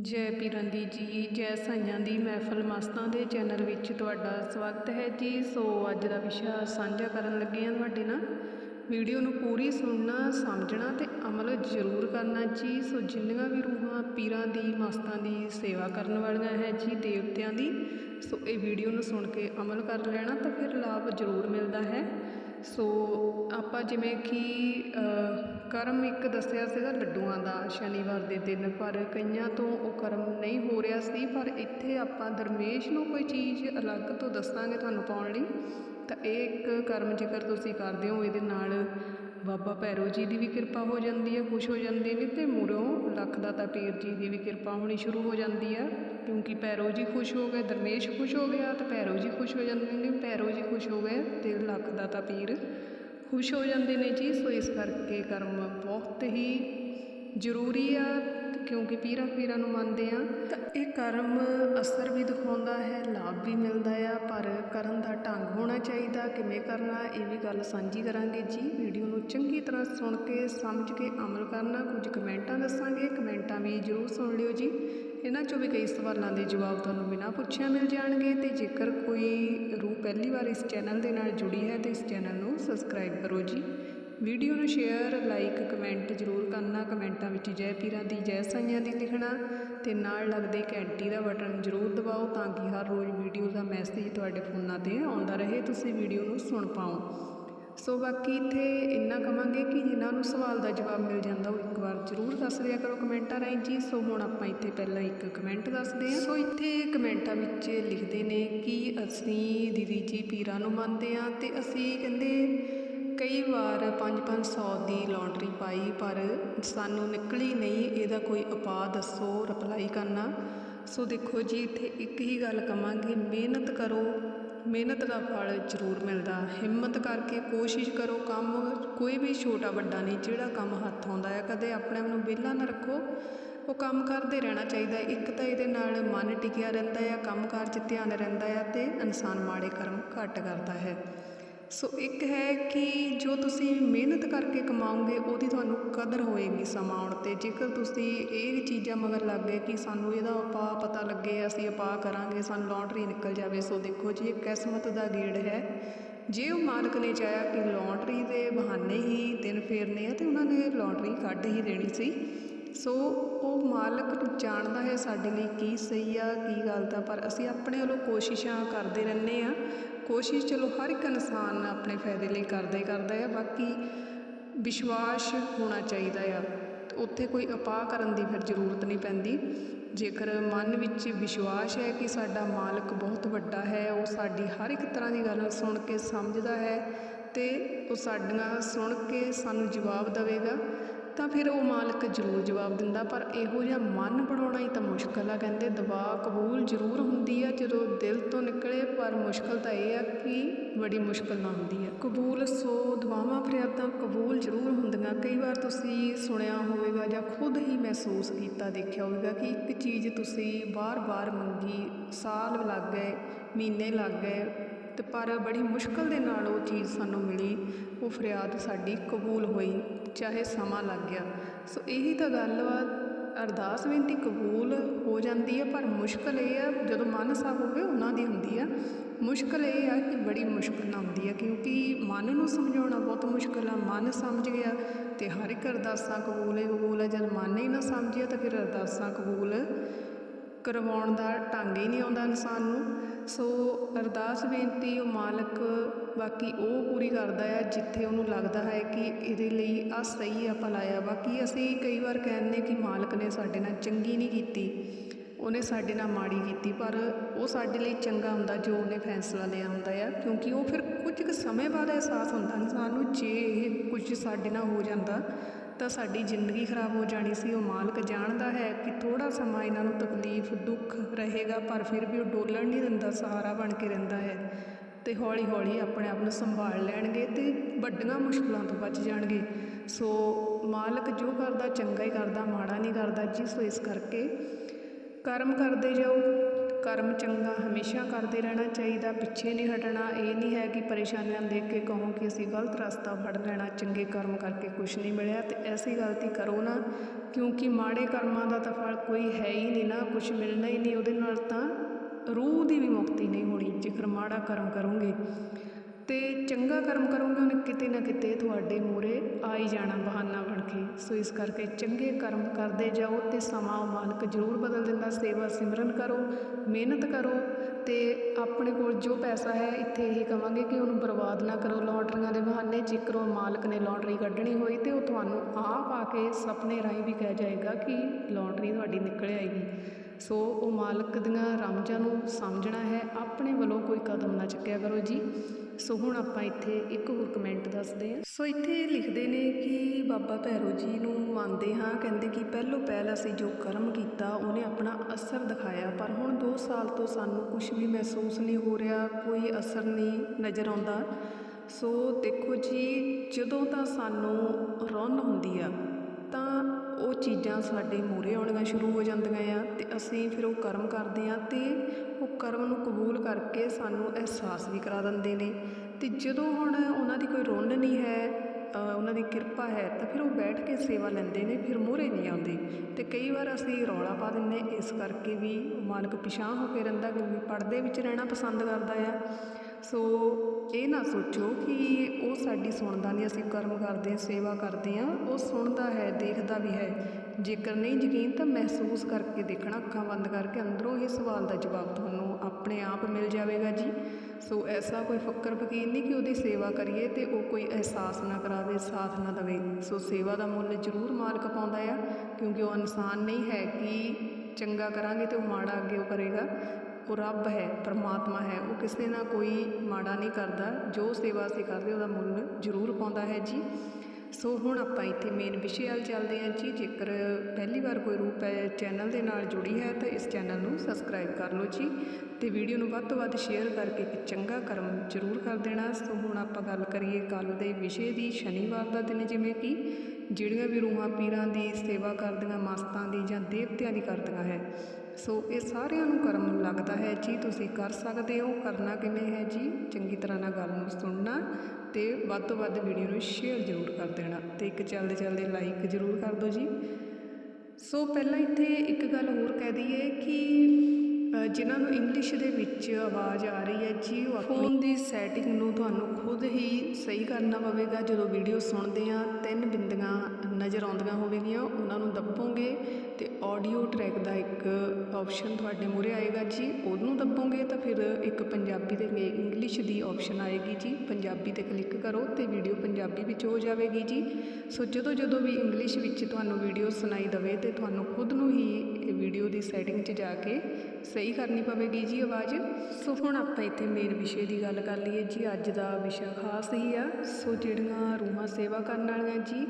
ਜੈ ਪੀਰਾਂ ਦੀ ਜੀ, ਜੈ ਸਾਈਆਂ ਦੀ ਮਹਿਫਲ ਮਸਤਾਂ ਦੇ ਚੈਨਲ ਵਿੱਚ ਤੁਹਾਡਾ ਸਵਾਗਤ ਹੈ ਜੀ। ਸੋ ਅੱਜ ਦਾ ਵਿਸ਼ਾ ਸਾਂਝਾ ਕਰਨ ਲੱਗੇ ਹਾਂ ਤੁਹਾਡੇ ਨਾਲ। ਵੀਡੀਓ ਨੂੰ ਪੂਰੀ ਸੁਣਨਾ, ਸਮਝਣਾ ਤੇ ਅਮਲ ਜ਼ਰੂਰ ਕਰਨਾ ਜੀ। ਸੋ ਜਿੰਨੀਆਂ ਵੀ ਰੂਹਾਂ ਪੀਰਾਂ ਦੀ, ਮਸਤਾਂ ਦੀ ਸੇਵਾ ਕਰਨ ਵਾਲੀਆਂ ਹੈ ਜੀ, ਦੇਵਤਿਆਂ ਦੀ, ਸੋ ਇਹ ਵੀਡੀਓ ਨੂੰ ਸੁਣ ਕੇ ਅਮਲ ਕਰ ਲੈਣਾ ਤਾਂ ਫਿਰ ਲਾਭ ਜ਼ਰੂਰ ਮਿਲਦਾ ਹੈ। ਸੋ ਆਪਾਂ ਜਿਵੇਂ ਕਿ ਕਰਮ ਇੱਕ ਦੱਸਿਆ ਸੀਗਾ ਲੱਡੂਆਂ ਦਾ ਸ਼ਨੀਵਾਰ ਦੇ ਦਿਨ, ਪਰ ਕਈਆਂ ਤੋਂ ਉਹ ਕਰਮ ਨਹੀਂ ਹੋ ਰਿਹਾ ਸੀ, ਪਰ ਇੱਥੇ ਆਪਾਂ ਦਰਮੇਸ਼ ਨੂੰ ਕੋਈ ਚੀਜ਼ ਅਲੱਗ ਤੋਂ ਦੱਸਾਂਗੇ ਤੁਹਾਨੂੰ ਪਾਉਣ ਲਈ। ਤਾਂ ਇਹ ਇੱਕ ਕਰਮ ਜੇਕਰ ਤੁਸੀਂ ਕਰਦੇ ਹੋ, ਇਹਦੇ ਨਾਲ ਬਾਬਾ ਭੈਰੋ ਜੀ ਦੀ ਵੀ ਕਿਰਪਾ ਹੋ ਜਾਂਦੀ ਹੈ, ਖੁਸ਼ ਹੋ ਜਾਂਦੇ ਨੇ ਤੇ ਮੂਰੋਂ ਲੱਖ ਦਾਤਾ ਪੀਰ ਜੀ ਦੀ ਵੀ ਕਿਰਪਾ ਹੋਣੀ ਸ਼ੁਰੂ ਹੋ ਜਾਂਦੀ ਹੈ। ਕਿਉਂਕਿ ਭੈਰੋ ਜੀ ਖੁਸ਼ ਹੋ ਗਏ ਦਰਮੇਸ਼ ਖੁਸ਼ ਹੋ ਗਿਆ ਤਾਂ ਭੈਰੋ ਜੀ ਖੁਸ਼ ਹੋ ਜਾਂਦੇ ਨੇ। ਭੈਰੋ ਜੀ ਖੁਸ਼ ਹੋ ਗਏ ਤੇ ਲੱਖ ਦਾਤਾ ਪੀਰ ਖੁਸ਼ ਹੋ ਜਾਂਦੇ ਨੇ ਜੀ। ਸੋ ਇਸ ਕਰਕੇ ਕਰਮ ਬਹੁਤ ਹੀ ਜ਼ਰੂਰੀ ਆ ਕਿਉਂਕਿ ਪੀਰਾਂ ਪੀਰਾਂ ਨੂੰ ਮੰਨਦੇ ਆ। ਤਾਂ ਇਹ ਕਰਮ ਅਸਰ ਵੀ ਦਿਖਾਉਂਦਾ ਹੈ, ਲਾਭ ਵੀ ਮਿਲਦਾ ਆ, ਪਰ ਕਰਨ ਦਾ ਢੰਗ ਹੋਣਾ ਚਾਹੀਦਾ। ਕਿਵੇਂ ਕਰਨਾ, ਇਹ ਵੀ ਗੱਲ ਸਾਂਝੀ ਕਰਾਂਗੇ ਜੀ। ਵੀਡੀਓ ਨੂੰ ਚੰਗੀ ਤਰ੍ਹਾਂ ਸੁਣ ਕੇ, ਸਮਝ ਕੇ, ਅਮਲ ਕਰਨਾ। ਕੁਝ ਕਮੈਂਟਾਂ ਦੱਸਾਂਗੇ, ਕਮੈਂਟਾਂ ਵੀ ਜ਼ਰੂਰ ਸੁਣ ਲਿਓ ਜੀ। ਇਹਨਾਂ ਚੋਂ ਵੀ ਕਈ ਸਵਾਲਾਂ ਦੇ ਜਵਾਬ ਤੁਹਾਨੂੰ ਬਿਨਾਂ ਪੁੱਛਿਆ ਮਿਲ ਜਾਣਗੇ ਤੇ ਜੇਕਰ ਕੋਈ ਰੂਹ ਪਹਿਲੀ ਵਾਰ ਇਸ ਚੈਨਲ ਦੇ ਨਾਲ ਜੁੜੀ ਹੈ ਤੇ ਇਸ ਚੈਨਲ ਨੂੰ ਸਬਸਕ੍ਰਾਈਬ ਕਰੋ ਜੀ। ਵੀਡੀਓ ਨੂੰ ਸ਼ੇਅਰ, ਲਾਈਕ, ਕਮੈਂਟ ਜ਼ਰੂਰ ਕਰਨਾ। ਕਮੈਂਟਾਂ ਵਿੱਚ ਜੈ ਪੀਰਾਂ ਦੀ, ਜੈ ਸਾਈਆਂ ਦੀ ਲਿਖਣਾ ਤੇ ਨਾਲ ਲੱਗਦੇ ਘੰਟੀ ਦਾ ਬਟਨ ਜ਼ਰੂਰ ਦਬਾਓ ਤਾਂ ਕਿ ਹਰ ਰੋਜ਼ ਵੀਡੀਓ ਦਾ ਮੈਸੇਜ ਤੁਹਾਡੇ ਫੋਨਾਂ ਤੇ ਆਉਂਦਾ ਰਹੇ, ਤੁਸੀਂ ਵੀਡੀਓ ਨੂੰ ਸੁਣ ਪਾਓ। ਸੋ ਬਾਕੀ ਇੱਥੇ ਇੰਨਾ ਕਵਾਂਗੇ ਕਿ ਜਿਨ੍ਹਾਂ ਨੂੰ ਸਵਾਲ ਦਾ ਜਵਾਬ ਮਿਲ ਜਾਂਦਾ ਉਹ ਇੱਕ ਵਾਰ ਜ਼ਰੂਰ ਦੱਸ ਦਿਆ ਕਰੋ ਕਮੈਂਟਾਂ ਰਾਹੀਂ ਜੀ। ਸੋ ਹੁਣ ਆਪਾਂ ਇੱਥੇ ਪਹਿਲਾਂ ਇੱਕ ਕਮੈਂਟ ਦੱਸਦੇ ਹਾਂ। ਸੋ ਇੱਥੇ ਕਮੈਂਟਾਂ ਵਿੱਚ ਲਿਖਦੇ ਨੇ ਕਿ ਅਸੀਂ ਦੀਦੀ ਜੀ ਪੀਰਾਂ ਨੂੰ ਮੰਨਦੇ ਹਾਂ ਤੇ ਅਸੀਂ ਕਹਿੰਦੇ ਕਈ ਵਾਰ 5-500 ਦੀ ਲੋਟਰੀ ਪਾਈ, ਪਰ ਸਾਨੂੰ ਨਿਕਲੀ ਨਹੀਂ, ਇਹਦਾ ਕੋਈ ਉਪਾਅ ਦੱਸੋ, ਰਿਪਲਾਈ ਕਰਨਾ। ਸੋ ਦੇਖੋ ਜੀ, ਇੱਥੇ ਇੱਕ ਹੀ ਗੱਲ ਕਵਾਂਗੇ, ਮਿਹਨਤ ਕਰੋ ਮਿਹਨਤ ਦਾ ਫਲ ਜ਼ਰੂਰ ਮਿਲਦਾ। ਹਿੰਮਤ ਕਰਕੇ ਕੋਸ਼ਿਸ਼ ਕਰੋ, ਕੰਮ ਕੋਈ ਵੀ ਛੋਟਾ ਵੱਡਾ ਨਹੀਂ, ਜਿਹੜਾ ਕੰਮ ਹੱਥ ਆਉਂਦਾ ਹੈ, ਕਦੇ ਆਪਣੇ ਆਪ ਨੂੰ ਵਿਹਲਾ ਨਾ ਰੱਖੋ। ਉਹ ਕੰਮ ਕਰਦੇ ਰਹਿਣਾ ਚਾਹੀਦਾ ਇੱਕ ਤਾਂ ਇਹਦੇ ਨਾਲ ਮਨ ਟਿਕਿਆ ਰਹਿੰਦਾ ਹੈ ਕੰਮਕਾਰ 'ਚ ਧਿਆਨ ਰਹਿੰਦਾ ਹੈ ਤੇ ਇਨਸਾਨ ਮਾੜੇ ਕਰਮ ਘੱਟ ਕਰਦਾ ਹੈ। ਸੋ ਇੱਕ ਹੈ ਕਿ ਜੋ ਤੁਸੀਂ ਮਿਹਨਤ ਕਰਕੇ ਕਮਾਓਗੇ, ਉਹਦੀ ਤੁਹਾਨੂੰ ਕਦਰ ਹੋਏਗੀ ਸਮਾਂ ਆਉਣ ਤੇ। ਜੇਕਰ ਤੁਸੀਂ ਇਹ ਚੀਜ਼ਾਂ ਮਗਰ ਲੱਗ ਗਏ ਕਿ ਸਾਨੂੰ ਇਹਦਾ ਉਪਾਅ ਪਤਾ ਲੱਗੇ, ਅਸੀਂ ਉਪਾਅ ਕਰਾਂਗੇ, ਸਾਨੂੰ ਲੋਟਰੀ ਨਿਕਲ ਜਾਵੇ, ਸੋ ਦੇਖੋ ਜੀ, ਇਹ ਕਿਸਮਤ ਦਾ ਗੇੜ ਹੈ। ਜੇ ਉਹ ਮਾਲਕ ਨੇ ਚਾਹਿਆ ਕਿ ਲੋਟਰੀ ਦੇ ਬਹਾਨੇ ਹੀ ਦਿਨ ਫੇਰਨੇ ਆ, ਤੇ ਉਹਨਾਂ ਨੇ ਲੋਟਰੀ ਕੱਢ ਹੀ ਦੇਣੀ ਸੀ। ਸੋ ਉਹ ਮਾਲਕ ਜਾਣਦਾ ਹੈ ਸਾਡੇ ਲਈ ਕੀ ਸਹੀ ਆ, ਕੀ ਗਲਤ ਆ, ਪਰ ਅਸੀਂ ਆਪਣੇ ਵੱਲੋਂ ਕੋਸ਼ਿਸ਼ਾਂ ਕਰਦੇ ਰਹਿੰਦੇ ਆ ਕੋਸ਼ਿਸ਼ ਚਲੋ ਹਰ ਇੱਕ ਇਨਸਾਨ ਆਪਣੇ ਫਾਇਦੇ ਲਈ ਕਰਦਾ ਹੀ ਕਰਦਾ ਹੈ, ਬਾਕੀ ਵਿਸ਼ਵਾਸ ਹੋਣਾ ਚਾਹੀਦਾ ਆ। ਉੱਥੇ ਕੋਈ ਉਪਾਅ ਕਰਨ ਦੀ ਫਿਰ ਜ਼ਰੂਰਤ ਨਹੀਂ ਪੈਂਦੀ। ਜੇਕਰ ਮਨ ਵਿੱਚ ਵਿਸ਼ਵਾਸ ਹੈ ਕਿ ਸਾਡਾ ਮਾਲਕ ਬਹੁਤ ਵੱਡਾ ਹੈ, ਉਹ ਸਾਡੀ ਹਰ ਇੱਕ ਤਰ੍ਹਾਂ ਦੀ ਗੱਲ ਸੁਣ ਕੇ ਸਮਝਦਾ ਹੈ ਤੇ ਉਹ ਸਾਡੀਆਂ ਸੁਣ ਕੇ ਸਾਨੂੰ ਜਵਾਬ ਦੇਵੇਗਾ। ਤਾਂ ਫਿਰ ਉਹ ਮਾਲਕ ਜ਼ਰੂਰ ਜਵਾਬ ਦਿੰਦਾ, ਪਰ ਇਹੋ ਜਿਹਾ ਮਨ ਬਣਾਉਣਾ ਹੀ ਤਾਂ ਮੁਸ਼ਕਲ ਆ। ਕਹਿੰਦੇ ਦਵਾ ਕਬੂਲ ਜ਼ਰੂਰ ਹੁੰਦੀ ਆ ਜਦੋਂ ਦਿਲ ਤੋਂ ਨਿਕਲੇ, ਪਰ ਮੁਸ਼ਕਲ ਤਾਂ ਇਹ ਆ ਕਿ ਬੜੀ ਮੁਸ਼ਕਲ ਨਾ ਹੁੰਦੀ ਆ। ਕਬੂਲ ਸੋ ਦੁਆਵਾਂ, ਫਰਿਆਦਾਂ ਕਬੂਲ ਜ਼ਰੂਰ ਹੁੰਦੀਆਂ। ਕਈ ਵਾਰ ਤੁਸੀਂ ਸੁਣਿਆ ਹੋਵੇਗਾ ਜਾਂ ਖੁਦ ਹੀ ਮਹਿਸੂਸ ਕੀਤਾ, ਦੇਖਿਆ ਹੋਵੇਗਾ ਕਿ ਇੱਕ ਚੀਜ਼ ਤੁਸੀਂ ਬਾਰ-ਬਾਰ ਮੰਗੀ, ਸਾਲ ਲੱਗ ਗਏ, ਮਹੀਨੇ ਲੱਗ ਗਏ ਤੇ ਪਰ ਬੜੀ ਮੁਸ਼ਕਲ ਦੇ ਨਾਲ ਉਹ ਚੀਜ਼ ਸਾਨੂੰ ਮਿਲੀ। ਉਹ ਫਰਿਆਦ ਸਾਡੀ ਕਬੂਲ ਹੋਈ, ਚਾਹੇ ਸਮਾਂ ਲੱਗ ਗਿਆ। ਸੋ ਇਹੀ ਤਾਂ ਗੱਲ ਵਾ, ਅਰਦਾਸ ਬੇਨਤੀ ਕਬੂਲ ਹੋ ਜਾਂਦੀ ਹੈ ਪਰ ਮੁਸ਼ਕਲ ਇਹ ਆ, ਜਦੋਂ ਮਨ ਸਾਫ਼ ਹੋਵੇ ਉਹਨਾਂ ਦੀ ਹੁੰਦੀ ਆ। ਮੁਸ਼ਕਲ ਇਹ ਆ ਕਿ ਬੜੀ ਮੁਸ਼ਕਲ ਨਾਲ ਹੁੰਦੀ ਆ, ਕਿਉਂਕਿ ਮਨ ਨੂੰ ਸਮਝਾਉਣਾ ਬਹੁਤ ਮੁਸ਼ਕਲ ਆ, ਮਨ ਸਮਝ ਗਿਆ ਤੇ ਹਰ ਇੱਕ ਅਰਦਾਸਾਂ ਕਬੂਲ ਹੈ ਕਬੂਲ ਹੈ ਜਦ ਮਨ ਹੀ ਨਾ ਸਮਝਿਆ ਤਾਂ ਫਿਰ ਅਰਦਾਸਾਂ ਕਬੂਲ ਕਰਵਾਉਣ ਦਾ ਢੰਗ ਹੀ ਨਹੀਂ ਆਉਂਦਾ ਇਨਸਾਨ ਨੂੰ। ਸੋ ਅਰਦਾਸ ਬੇਨਤੀ, ਉਹ ਮਾਲਕ ਬਾਕੀ ਉਹ ਪੂਰੀ ਕਰਦਾ ਹੈ ਜਿੱਥੇ ਉਹਨੂੰ ਲੱਗਦਾ ਹੈ ਕਿ ਇਹਦੇ ਲਈ ਆ ਸਹੀ ਆਪਾਂ ਲਾਇਆ। ਬਾਕੀ ਅਸੀਂ ਕਈ ਵਾਰ ਕਹਿੰਦੇ ਕਿ ਮਾਲਕ ਨੇ ਸਾਡੇ ਨਾਲ ਚੰਗੀ ਨਹੀਂ ਕੀਤੀ। ਉਹਨੇ ਸਾਡੇ ਨਾਲ ਮਾੜੀ ਕੀਤੀ, ਪਰ ਉਹ ਸਾਡੇ ਲਈ ਚੰਗਾ ਹੁੰਦਾ ਜੋ ਉਹਨੇ ਫੈਸਲਾ ਲਿਆ ਹੁੰਦਾ ਆ। ਕਿਉਂਕਿ ਉਹ ਫਿਰ ਕੁਝ ਕੁ ਸਮੇਂ ਬਾਅਦ ਅਹਿਸਾਸ ਹੁੰਦਾ ਇਨਸਾਨ ਨੂੰ, ਜੇ ਇਹ ਕੁਝ ਸਾਡੇ ਨਾਲ ਹੋ ਜਾਂਦਾ ਤਾਂ ਸਾਡੀ ਜ਼ਿੰਦਗੀ ਖਰਾਬ ਹੋ ਜਾਣੀ ਸੀ, ਉਹ ਮਾਲਕ ਜਾਣਦਾ ਹੈ ਕਿ ਥੋੜਾ ਸਮਾਂ ਇਹਨਾਂ ਨੂੰ ਤਕਲੀਫ, ਦੁੱਖ ਰਹੇਗਾ, ਪਰ ਫਿਰ ਵੀ ਉਹ ਡੋਲਣ ਨਹੀਂ ਦਿੰਦਾ, ਸਹਾਰਾ ਬਣ ਕੇ ਰਹਿੰਦਾ ਹੈ ਤੇ ਹੌਲੀ ਹੌਲੀ ਆਪਣੇ ਆਪ ਨੂੰ ਸੰਭਾਲ ਲੈਣਗੇ ਤੇ ਵੱਡੀਆਂ ਮੁਸ਼ਕਲਾਂ ਤੋਂ ਬਚ ਜਾਣਗੇ। ਸੋ ਮਾਲਕ ਜੋ ਕਰਦਾ, ਚੰਗਾ ਹੀ ਕਰਦਾ, ਮਾੜਾ ਨਹੀਂ ਕਰਦਾ ਜੀ ਸੋ ਇਸ ਕਰਕੇ ਕਰਮ ਕਰਦੇ ਜਾਓ। ਕਰਮ ਚੰਗਾ ਹਮੇਸ਼ਾ ਕਰਦੇ ਰਹਿਣਾ ਚਾਹੀਦਾ, ਪਿੱਛੇ ਨਹੀਂ ਹਟਣਾ। ਇਹ ਨਹੀਂ ਹੈ ਕਿ ਪਰੇਸ਼ਾਨੀਆਂ ਦੇਖ ਕੇ ਕਹੋ ਕਿ ਅਸੀਂ ਗਲਤ ਰਸਤਾ ਫੜ ਲੈਣਾ, ਚੰਗੇ ਕਰਮ ਕਰਕੇ ਕੁਝ ਨਹੀਂ ਮਿਲਿਆ। ਤੇ ਐਸੀ ਗਲਤੀ ਕਰੋ ਨਾ, ਕਿਉਂਕਿ ਮਾੜੇ ਕਰਮਾਂ ਦਾ ਤਾਂ ਫਲ ਕੋਈ ਹੈ ਹੀ ਨਹੀਂ ਨਾ ਕੁਝ ਮਿਲਣਾ ਹੀ ਨਹੀਂ। ਉਹਦੇ ਨਾਲ ਤਾਂ ਰੂਹ ਦੀ ਵੀ ਮੁਕਤੀ ਨਹੀਂ ਹੋਣੀ, ਜੇਕਰ ਮਾੜਾ ਕਰਮ ਕਰੋਗੇ। ਤੇ ਚੰਗਾ ਕਰਮ ਕਰੋਗੇ, ਉਹਨੇ ਕਿਤੇ ਨਾ ਕਿਤੇ ਤੁਹਾਡੇ ਮੂਹਰੇ ਆ ਹੀ ਜਾਣਾ ਬਹਾਨਾ। ਕੇ ਸੋ ਇਸ ਕਰਕੇ ਚੰਗੇ ਕਰਮ ਕਰਦੇ ਜਾਓ ਤੇ ਸਮਾਂ ਮਾਲਕ ਜ਼ਰੂਰ ਬਦਲ ਦਿੰਦਾ, ਸੇਵਾ ਸਿਮਰਨ ਕਰੋ, ਮਿਹਨਤ ਕਰੋ ਤੇ ਆਪਣੇ ਕੋਲ ਜੋ ਪੈਸਾ ਹੈ, ਇੱਥੇ ਇਹ ਕਵਾਂਗੇ ਕਿ ਉਹਨੂੰ ਬਰਬਾਦ ਨਾ ਕਰੋ। ਲੋਟਰੀਆਂ ਦੇ ਬਹਾਨੇ ਜੇਕਰ ਉਹ ਮਾਲਕ ਨੇ ਲੋਟਰੀ ਕੱਢਣੀ ਹੋਈ ਤੇ ਉਹ ਤੁਹਾਨੂੰ ਆਪ ਆ ਕੇ ਸੁਪਨੇ ਰਾਹੀਂ ਵੀ ਕਹਿ ਜਾਏਗਾ ਕਿ ਲੋਟਰੀ ਤੁਹਾਡੀ ਨਿਕਲ ਆਏਗੀ। ਸੋ ਉਹ ਮਾਲਕ ਦੀਆਂ ਰਾਮਜਾਂ ਨੂੰ ਸਮਝਣਾ ਹੈ, ਆਪਣੇ ਵੱਲੋਂ ਕੋਈ ਕਦਮ ਨਾ ਚੱਕਿਆ ਕਰੋ ਜੀ। ਸੋ ਹੁਣ ਆਪਾਂ ਇੱਥੇ ਇੱਕ ਹੋਰ ਕਮੈਂਟ ਦੱਸਦੇ ਹਾਂ। ਸੋ ਇੱਥੇ ਲਿਖਦੇ ਨੇ ਕਿ ਬਾਬਾ ਭੈਰੋ ਜੀ ਨੂੰ ਮੰਨਦੇ ਹਾਂ, ਕਹਿੰਦੇ ਕਿ ਪਹਿਲੋਂ ਪਹਿਲ ਅਸੀਂ ਜੋ ਕਰਮ ਕੀਤਾ, ਉਹਨੇ ਆਪਣਾ ਅਸਰ ਦਿਖਾਇਆ। ਪਰ ਹੁਣ 2 ਸਾਲ ਤੋਂ ਸਾਨੂੰ ਕੁਝ ਵੀ ਮਹਿਸੂਸ ਨਹੀਂ ਹੋ ਰਿਹਾ, ਕੋਈ ਅਸਰ ਨਹੀਂ ਨਜ਼ਰ ਆਉਂਦਾ। ਸੋ ਦੇਖੋ ਜੀ, ਜਦੋਂ ਤਾਂ ਸਾਨੂੰ ਰੌਣ ਹੁੰਦੀ ਆ, ਤਾਂ ਉਹ ਚੀਜ਼ਾਂ ਸਾਡੇ ਮੂਹਰੇ ਆਉਣੀਆਂ ਸ਼ੁਰੂ ਹੋ ਜਾਂਦੀਆਂ ਆ ਅਤੇ ਅਸੀਂ ਫਿਰ ਉਹ ਕਰਮ ਕਰਦੇ ਹਾਂ ਅਤੇ ਉਹ ਕਰਮ ਨੂੰ ਕਬੂਲ ਕਰਕੇ ਸਾਨੂੰ ਅਹਿਸਾਸ ਵੀ ਕਰਾ ਦਿੰਦੇ ਨੇ। ਅਤੇ ਜਦੋਂ ਹੁਣ ਉਹਨਾਂ ਦੀ ਕੋਈ ਰੁੰਨ ਨਹੀਂ ਹੈ ਉਹਨਾਂ ਦੀ ਕਿਰਪਾ ਹੈ, ਤਾਂ ਫਿਰ ਉਹ ਬੈਠ ਕੇ ਸੇਵਾ ਲੈਂਦੇ ਨੇ, ਫਿਰ ਮੂਹਰੇ ਨਹੀਂ ਆਉਂਦੇ। ਅਤੇ ਕਈ ਵਾਰ ਅਸੀਂ ਰੌਲਾ ਪਾ ਦਿੰਦੇ ਇਸ ਕਰਕੇ ਵੀ ਉਹ ਮਾਲਕ ਪਿਛਾਂਹ ਹੋ ਕੇ ਰਹਿੰਦਾ, ਕਿਉਂਕਿ ਪਰਦੇ ਵਿੱਚ ਰਹਿਣਾ ਪਸੰਦ ਕਰਦਾ ਆ। ਸੋ ਇਹ ਨਾ ਸੋਚੋ ਕਿ ਉਹ ਸਾਡੀ ਸੁਣਦਾ ਨਹੀਂ, ਅਸੀਂ ਕਰਮ ਕਰਦੇ ਹਾਂ, ਸੇਵਾ ਕਰਦੇ ਹਾਂ, ਉਹ ਸੁਣਦਾ ਹੈ, ਦੇਖਦਾ ਵੀ ਹੈ। ਜੇਕਰ ਨਹੀਂ ਯਕੀਨ ਤਾਂ ਮਹਿਸੂਸ ਕਰਕੇ ਦੇਖਣਾ, ਅੱਖਾਂ ਬੰਦ ਕਰਕੇ ਅੰਦਰੋਂ ਹੀ ਸਵਾਲ ਦਾ ਜਵਾਬ ਤੁਹਾਨੂੰ ਆਪਣੇ ਆਪ ਮਿਲ ਜਾਵੇਗਾ ਜੀ। ਸੋ ਐਸਾ ਕੋਈ ਫੱਕਰ ਫਕੀਰ ਨਹੀਂ ਕਿ ਉਹਦੀ ਸੇਵਾ ਕਰੀਏ ਤੇ ਉਹ ਕੋਈ ਅਹਿਸਾਸ ਨਾ ਕਰਾਵੇ, ਸਾਥ ਨਾ ਦੇਵੇ। ਸੋ ਸੇਵਾ ਦਾ ਮੁੱਲ ਜ਼ਰੂਰ ਮਾਲਕ ਪਾਉਂਦਾ ਆ, ਕਿਉਂਕਿ ਉਹ ਇਨਸਾਨ ਨਹੀਂ ਹੈ ਕਿ ਚੰਗਾ ਕਰਾਂਗੇ ਤੇ ਉਹ ਮਾੜਾ ਅੱਗੇ ਉਹ ਕਰੇਗਾ। ਉਹ ਰੱਬ ਹੈ, ਪਰਮਾਤਮਾ ਹੈ, ਉਹ ਕਿਸੇ ਨਾਲ ਕੋਈ ਮਾੜਾ ਨਹੀਂ ਕਰਦਾ, ਜੋ ਸੇਵਾ ਅਸੀਂ ਕਰਦੇ ਉਹਦਾ ਮੁੱਲ ਜ਼ਰੂਰ ਪਾਉਂਦਾ ਹੈ ਜੀ। ਸੋ ਹੁਣ ਆਪਾਂ ਇੱਥੇ ਮੇਨ ਵਿਸ਼ੇ ਵੱਲ ਚੱਲਦੇ ਹਾਂ ਜੀ। ਜੇਕਰ ਪਹਿਲੀ ਵਾਰ ਕੋਈ ਰੂਪ ਹੈ ਚੈਨਲ ਦੇ ਨਾਲ ਜੁੜੀ ਹੈ, ਤਾਂ ਇਸ ਚੈਨਲ ਨੂੰ ਸਬਸਕ੍ਰਾਈਬ ਕਰ ਲਓ ਜੀ ਤੇ ਵੀਡੀਓ ਨੂੰ ਵੱਧ ਤੋਂ ਵੱਧ ਸ਼ੇਅਰ ਕਰਕੇ ਇੱਕ ਚੰਗਾ ਕਰਮ ਜ਼ਰੂਰ ਕਰ ਦੇਣਾ। ਸੋ ਹੁਣ ਆਪਾਂ ਗੱਲ ਕਰੀਏ ਕੱਲ ਦੇ ਵਿਸ਼ੇ ਦੀ। ਸ਼ਨੀਵਾਰ ਦਾ ਦਿਨ ਜਿਵੇਂ ਕਿ ਜਿਹੜੀਆਂ ਵੀ ਰੂਹਾਂ, ਪੀਰਾਂ ਦੀ ਸੇਵਾ ਕਰਦੀਆਂ, ਮਸਤਾਂ ਦੀ ਜਾਂ ਦੇਵਤਿਆਂ ਦੀ ਕਰਦੀਆਂ ਹੈ। ਸੋ ਇਹ ਸਾਰਿਆਂ ਨੂੰ ਕਰਮ ਲੱਗਦਾ ਹੈ। ਜੀ, ਤੁਸੀਂ ਕਰ ਸਕਦੇ ਹੋ। ਕਰਨਾ ਕਿਵੇਂ ਹੈ ਜੀ? ਚੰਗੀ ਤਰ੍ਹਾਂ ਨਾਲ ਗੱਲ ਨੂੰ ਸੁਣਨਾ ਤੇ ਵੱਧ ਤੋਂ ਵੱਧ ਵੀਡੀਓ ਨੂੰ ਸ਼ੇਅਰ ਜ਼ਰੂਰ ਕਰ ਦੇਣਾ ਤੇ ਇੱਕ ਚੱਲਦੇ ਚੱਲਦੇ ਲਾਈਕ ਜ਼ਰੂਰ ਕਰ ਦਿਓ ਜੀ। ਸੋ ਪਹਿਲਾਂ ਇੱਥੇ ਇੱਕ ਗੱਲ ਹੋਰ ਕਹਿ ਦਈਏ ਕਿ ਜਿਨ੍ਹਾਂ ਨੂੰ ਇੰਗਲਿਸ਼ ਦੇ ਵਿੱਚ ਆਵਾਜ਼ ਆ ਰਹੀ ਹੈ ਜੀ ਉਹ ਫੋਨ ਦੀ ਸੈਟਿੰਗ ਨੂੰ ਤੁਹਾਨੂੰ ਖੁਦ ਹੀ ਸਹੀ ਕਰਨਾ ਪਵੇਗਾ। ਜਦੋਂ ਵੀਡੀਓ ਸੁਣਦੇ ਆ ਤਿੰਨ ਬਿੰਦੀਆਂ ਨਜ਼ਰ ਆਉਂਦੀਆਂ ਹੋਵੇਗੀਆਂ ਉਹਨਾਂ ਨੂੰ ਦੱਬੋਗੇ ਤੇ ਆਡੀਓ ਟਰੈਕ ਦਾ ਇੱਕ ਆਪਸ਼ਨ ਤੁਹਾਡੇ ਮੂਹਰੇ ਆਏਗਾ ਜੀ। ਉਹਨੂੰ ਦੱਬੋਗੇ ਤਾਂ ਫਿਰ ਇੱਕ ਪੰਜਾਬੀ ਤੇ ਇੰਗਲਿਸ਼ ਦੀ ਆਪਸ਼ਨ ਆਏਗੀ ਜੀ। ਪੰਜਾਬੀ ਤੇ ਕਲਿੱਕ ਕਰੋ ਤੇ ਵੀਡੀਓ ਪੰਜਾਬੀ ਵਿੱਚ ਹੋ ਜਾਵੇਗੀ ਜੀ। ਸੋ ਜਦੋਂ ਜਦੋਂ ਵੀ ਇੰਗਲਿਸ਼ ਵਿੱਚ ਤੁਹਾਨੂੰ ਵੀਡੀਓ ਸੁਣਾਈ ਦਵੇ ਤੇ ਤੁਹਾਨੂੰ ਖੁਦ ਨੂੰ ਹੀ ਵੀਡੀਓ ਦੀ ਸੈਟਿੰਗ 'ਚ ਜਾ ਕੇ ਸਹੀ ਕਰਨੀ ਪਵੇਗੀ ਜੀ ਆਵਾਜ਼। ਸੋ ਹੁਣ ਆਪਾਂ ਇੱਥੇ ਮੇਨ ਵਿਸ਼ੇ ਦੀ ਗੱਲ ਕਰ ਲਈਏ ਜੀ। ਅੱਜ ਦਾ ਵਿਸ਼ਾ ਖਾਸ ਹੀ ਆ। ਸੋ ਜਿਹੜੀਆਂ ਰੂਹਾਂ ਸੇਵਾ ਕਰਨ ਵਾਲੀਆਂ ਜੀ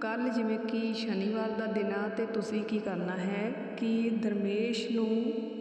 ਕੱਲ ਜਿਵੇਂ ਕਿ ਸ਼ਨੀਵਾਰ ਦਾ ਦਿਨ ਆ ਤੇ ਤੁਸੀਂ ਕੀ ਕਰਨਾ ਹੈ ਕਿ ਦਰਮੇਸ਼ ਨੂੰ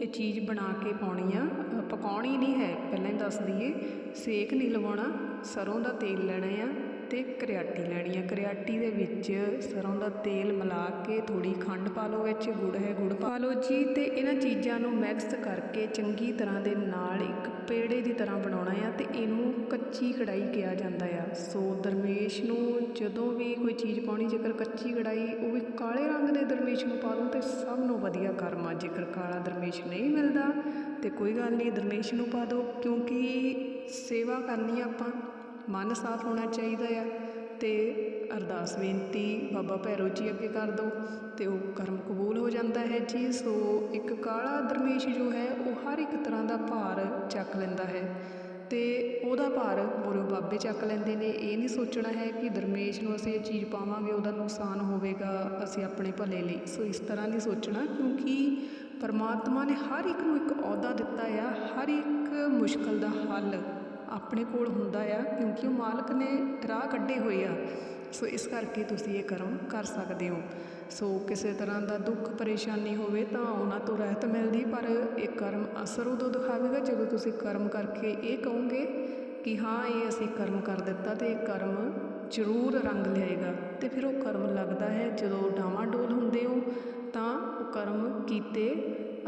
ਇਹ ਚੀਜ਼ ਬਣਾ ਕੇ ਪਾਉਣੀ ਆ। ਪਕਾਉਣੀ ਨਹੀਂ ਹੈ, ਪਹਿਲਾਂ ਹੀ ਦੱਸ ਦਈਏ। ਸੇਕ ਨਹੀਂ ਲਵਾਉਣਾ, ਸਰੋਂ ਦਾ ਤੇਲ ਲੈਣਾ ਆ। ਅਤੇ ਕਰਿਆਟੀ ਲੈਣੀ ਆ ਕਰਿਆਟੀ ਦੇ ਵਿੱਚ ਸਰੋਂ ਦਾ ਤੇਲ ਮਿਲਾ ਕੇ ਥੋੜੀ ਖੰਡ ਪਾ ਲਓ, ਵਿੱਚ ਗੁੜ ਹੈ, ਗੁੜ ਪਾ ਲਓ ਜੀ। ਤੇ ਇਹਨਾਂ ਚੀਜ਼ਾਂ ਨੂੰ ਮਿਕਸ ਕਰਕੇ ਚੰਗੀ ਤਰ੍ਹਾਂ ਦੇ ਨਾਲ ਇੱਕ ਪੇੜੇ ਦੀ ਤਰ੍ਹਾਂ ਬਣਾਉਣਾ ਆ ਤੇ ਇਹਨੂੰ ਕੱਚੀ ਕੜਾਈ ਕਿਹਾ ਜਾਂਦਾ ਆ। ਸੋ ਦਰਮੇਸ਼ ਨੂੰ ਜਦੋਂ ਵੀ ਕੋਈ ਚੀਜ਼ ਪਾਉਣੀ, ਜੇਕਰ ਕੱਚੀ ਕੜਾਈ ਉਹ ਵੀ ਕਾਲੇ ਰੰਗ ਦੇ ਦਰਮੇਸ਼ ਨੂੰ ਪਾ ਦੋ ਤੇ ਸਭ ਨੂੰ ਵਧੀਆ ਕਰਮ ਆ। ਜੇਕਰ ਕਾਲਾ ਦਰਮੇਸ਼ ਨਹੀਂ ਮਿਲਦਾ, ਤੇ ਕੋਈ ਗੱਲ ਨਹੀਂ, ਦਰਮੇਸ਼ ਨੂੰ ਪਾ ਦਿਓ। ਕਿਉਂਕਿ ਸੇਵਾ ਕਰਨੀ ਆਪਾਂ। ਮਨ ਸਾਫ਼ ਹੋਣਾ ਚਾਹੀਦਾ ਆ ਅਤੇ ਅਰਦਾਸ ਬੇਨਤੀ ਬਾਬਾ ਭੈਰੋ ਜੀ ਅੱਗੇ ਕਰ ਦਿਓ ਅਤੇ ਉਹ ਕਰਮ ਕਬੂਲ ਹੋ ਜਾਂਦਾ ਹੈ ਜੀ। ਸੋ ਇੱਕ ਕਾਲਾ ਦਰਮੇਸ਼ ਜੋ ਹੈ, ਉਹ ਹਰ ਇੱਕ ਤਰ੍ਹਾਂ ਦਾ ਭਾਰ ਚੱਕ ਲੈਂਦਾ ਹੈ ਅਤੇ ਉਹਦਾ ਭਾਰ ਗੁਰੂ ਬਾਬੇ ਚੱਕ ਲੈਂਦੇ ਨੇ। ਇਹ ਨਹੀਂ ਸੋਚਣਾ ਹੈ ਕਿ ਦਰਮੇਸ਼ ਨੂੰ ਅਸੀਂ ਇਹ ਚੀਜ਼ ਪਾਵਾਂਗੇ, ਉਹਦਾ ਨੁਕਸਾਨ ਹੋਵੇਗਾ ਅਸੀਂ ਆਪਣੇ ਭਲੇ ਲਈ। ਸੋ ਇਸ ਤਰ੍ਹਾਂ ਨਹੀਂ ਸੋਚਣਾ ਕਿਉਂਕਿ ਪਰਮਾਤਮਾ ਨੇ ਹਰ ਇੱਕ ਨੂੰ ਇੱਕ ਅਹੁਦਾ ਦਿੱਤਾ ਆ, ਹਰ ਇੱਕ ਮੁਸ਼ਕਲ ਦਾ ਹੱਲ ਆਪਣੇ ਕੋਲ ਹੁੰਦਾ ਆ, ਕਿਉਂਕਿ ਉਹ ਮਾਲਕ ਨੇ ਰਾਹ ਕੱਢੇ ਹੋਏ ਆ। ਸੋ ਇਸ ਕਰਕੇ ਤੁਸੀਂ ਇਹ ਕਰਮ ਕਰ ਸਕਦੇ ਹੋ। ਸੋ ਕਿਸੇ ਤਰ੍ਹਾਂ ਦਾ ਦੁੱਖ, ਪਰੇਸ਼ਾਨੀ ਹੋਵੇ ਤਾਂ ਉਹਨਾਂ ਤੋਂ ਰਹਿਤ ਮਿਲਦੀ, ਪਰ ਇਹ ਕਰਮ ਅਸਰ ਉਦੋਂ ਦਿਖਾਵੇਗਾ ਜਦੋਂ ਤੁਸੀਂ ਕਰਮ ਕਰਕੇ ਇਹ ਕਹੋਗੇ ਕਿ ਹਾਂ, ਇਹ ਅਸੀਂ ਕਰਮ ਕਰ ਦਿੱਤਾ ਤੇ ਇਹ ਕਰਮ ਜ਼ਰੂਰ ਰੰਗ ਲਿਆਏਗਾ। ਤੇ ਫਿਰ ਉਹ ਕਰਮ ਲੱਗਦਾ ਹੈ, ਜਦੋਂ ਡਾਵਾਂ ਡੋਲ ਹੁੰਦੇ ਹੋ, ਤਾਂ ਉਹ ਕਰਮ ਕੀਤੇ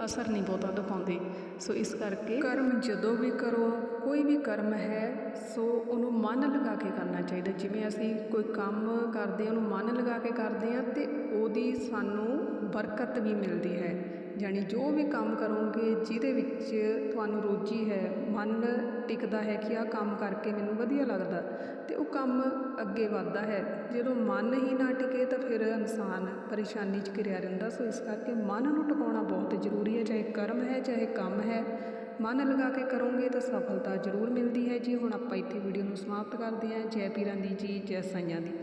ਅਸਰ ਨਹੀਂ ਬਹੁਤਾ ਦਿਖਾਉਂਦੇ। ਸੋ ਇਸ ਕਰਕੇ ਕਰਮ ਜਦੋਂ ਵੀ ਕਰੋ, ਕੋਈ ਵੀ ਕਰਮ ਹੈ, ਸੋ ਉਹਨੂੰ ਮਨ ਲਗਾ ਕੇ ਕਰਨਾ ਚਾਹੀਦਾ। ਜਿਵੇਂ ਅਸੀਂ ਕੋਈ ਕੰਮ ਕਰਦੇ ਉਹਨੂੰ ਮਨ ਲਗਾ ਕੇ ਕਰਦੇ ਹਾਂ, ਤੇ ਉਹਦੀ ਸਾਨੂੰ ਬਰਕਤ ਵੀ ਮਿਲਦੀ ਹੈ। ਯਾਨੀ ਜੋ ਵੀ ਕੰਮ ਕਰੋਗੇ, ਜਿਹਦੇ ਵਿੱਚ ਤੁਹਾਨੂੰ ਰੁਚੀ ਹੈ, ਮਨ ਟਿਕਦਾ ਹੈ ਕਿ ਆਹ ਕੰਮ ਕਰਕੇ ਮੈਨੂੰ ਵਧੀਆ ਲੱਗਦਾ ਅਤੇ ਉਹ ਕੰਮ ਅੱਗੇ ਵੱਧਦਾ ਹੈ। ਜਦੋਂ ਮਨ ਹੀ ਨਾ ਟਿਕੇ ਤਾਂ ਫਿਰ ਇਨਸਾਨ ਪਰੇਸ਼ਾਨੀ 'ਚ ਘਿਰਿਆ ਰਹਿੰਦਾ। ਸੋ ਇਸ ਕਰਕੇ ਮਨ ਨੂੰ ਟਿਕਾਉਣਾ ਬਹੁਤ ਜ਼ਰੂਰੀ ਹੈ, ਚਾਹੇ ਕਰਮ ਹੈ, ਚਾਹੇ ਕੰਮ ਹੈ। ਮਨ ਲਗਾ ਕੇ ਕਰੋਗੇ ਤਾਂ ਸਫਲਤਾ ਜ਼ਰੂਰ ਮਿਲਦੀ ਹੈ। ਜੀ, ਹੁਣ ਆਪਾਂ ਇੱਥੇ ਵੀਡੀਓ ਨੂੰ ਸਮਾਪਤ ਕਰਦੇ ਹਾਂ। ਜੈ ਪੀਰਾਂ ਦੀ ਜੀ, ਜੈ ਸਾਈਆਂ ਦੀ।